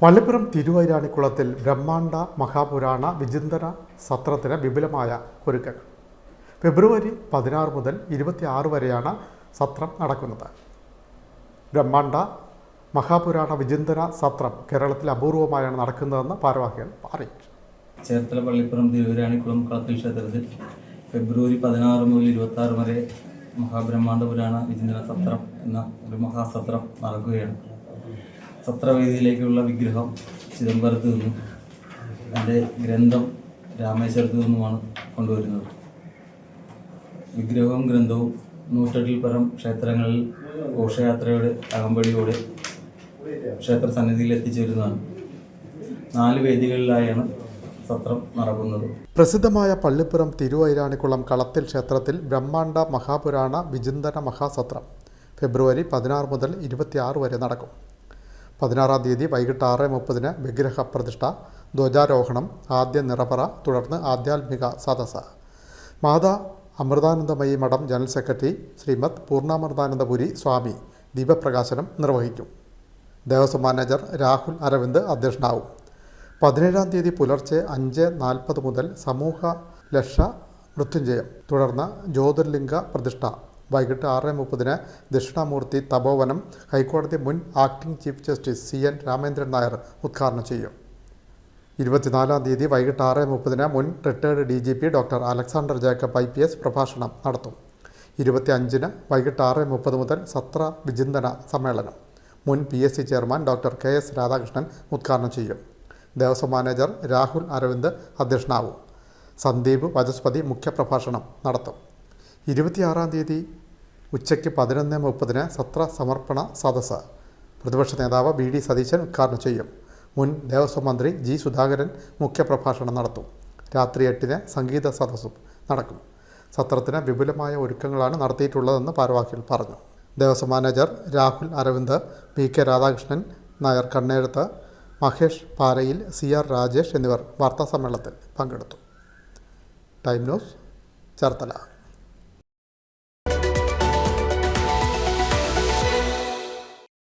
പള്ളിപ്പുറം തിരുവൈരാണിക്കുളത്തിൽ ബ്രഹ്മാണ്ട മഹാപുരാണ വിചിന്തന സത്രത്തിന് വിപുലമായ ഒരുക്കങ്ങൾ. ഫെബ്രുവരി പതിനാറ് മുതൽ ഇരുപത്തിയാറ് വരെയാണ് സത്രം നടക്കുന്നത്. ബ്രഹ്മാണ്ട മഹാപുരാണ വിചിന്തന സത്രം കേരളത്തിൽ അപൂർവമായാണ് നടക്കുന്നതെന്ന് ഭാരവാഹികൾ അറിയിച്ചു. ചേർത്തല പള്ളിപ്പുറം തിരുവരാണിക്കുളം കളത്തിൽ ക്ഷേത്രത്തിൽ ഫെബ്രുവരി പതിനാറ് മുതൽ ഇരുപത്തി ആറ് വരെ മഹാബ്രഹ്മാണ്ഡ പുരാണ വിചിന്തന സത്രം എന്ന ഒരു മഹാസത്രം നടക്കുകയാണ്. സത്രവേദിയിലേക്കുള്ള വിഗ്രഹം ചിദംബരത്ത് നിന്നും അതിന്റെ ഗ്രന്ഥം രാമേശ്വരത്ത് നിന്നുമാണ് കൊണ്ടുവരുന്നത്. വിഗ്രഹവും ഗ്രന്ഥവും നൂറ്റെട്ടിൽ പരം ക്ഷേത്രങ്ങളിൽ ഘോഷയാത്രയുടെ അകമ്പടിയോടെ ക്ഷേത്ര സന്നിധിയിൽ എത്തിച്ചേരുന്നതാണ് നാല് വേദികളിലായാണ് സത്രം നടക്കുന്നത്. പ്രസിദ്ധമായ പള്ളിപ്പുറം തിരുവൈരാണിക്കുളം കളത്തിൽ ക്ഷേത്രത്തിൽ ബ്രഹ്മാണ്ഡ മഹാപുരാണ വിചിന്തന മഹാസത്രം ഫെബ്രുവരി പതിനാറ് മുതൽ ഇരുപത്തിയാറ് വരെ നടക്കും. പതിനാറാം തീയതി വൈകിട്ട് ആറ് മുപ്പതിന് വിഗ്രഹ പ്രതിഷ്ഠ ധ്വജാരോഹണം ആദ്യ നിറപറ തുടർന്ന് ആധ്യാത്മിക സദസ്സ്. മാതാ അമൃതാനന്ദമയി മഠം ജനറൽ സെക്രട്ടറി ശ്രീമദ് പൂർണാമൃതാനന്ദപുരി സ്വാമി ദീപപ്രകാശനം നിർവഹിക്കും. ദേവസ്വം മാനേജർ രാഹുൽ അരവിന്ദ് അധ്യക്ഷനാവും. പതിനേഴാം തീയതി പുലർച്ചെ അഞ്ച് നാൽപ്പത് മുതൽ സമൂഹ ലക്ഷ മൃത്യുഞ്ജയം തുടർന്ന് ജ്യോതിർലിംഗ പ്രതിഷ്ഠ വൈകിട്ട് ആറ് മുപ്പതിന് ദക്ഷിണാമൂർത്തി തപോവനം ഹൈക്കോടതി മുൻ acting chief justice C N Ramendran Nair ഉദ്ഘാടനം ചെയ്യും. ഇരുപത്തിനാലാം തീയതി വൈകിട്ട് ആറ് മുപ്പതിന് മുൻ retired D G P doctor Alexander Jacob I P S പ്രഭാഷണം നടത്തും. ഇരുപത്തി അഞ്ചിന് വൈകിട്ട് ആറ് മുപ്പത് മുതൽ സത്ര വിചിന്തന സമ്മേളനം. മുൻ P S C chairman doctor K S Radhakrishnan ഉദ്ഘാടനം ചെയ്യും. ദേവസ്വം മാനേജർ രാഹുൽ അരവിന്ദ് അധ്യക്ഷനാവും. സന്ദീപ് വചസ്പതി മുഖ്യപ്രഭാഷണം നടത്തും. ഇരുപത്തിയാറാം തീയതി ഉച്ചയ്ക്ക് പതിനൊന്ന് മുപ്പതിന് സത്ര സമർപ്പണ സദസ്സ്. പ്രതിപക്ഷ നേതാവ് ബി ഡി സതീശൻ ഉദ്ഘാടനം ചെയ്യും. മുൻ ദേവസ്വം മന്ത്രി ജി സുധാകരൻ മുഖ്യപ്രഭാഷണം നടത്തും. രാത്രി എട്ടിന് സംഗീത സദസ്സും നടക്കും. സത്രത്തിന് വിപുലമായ ഒരുക്കങ്ങളാണ് നടത്തിയിട്ടുള്ളതെന്ന് ഭാരവാഹികൾ പറഞ്ഞു. Devaswom manager Rahul Aravind P K Radhakrishnan Nair Kannezhuthu Mahesh Parayil C R Rajesh എന്നിവർ വാർത്താസമ്മേളനത്തിൽ പങ്കെടുത്തു. Time news Cherthala.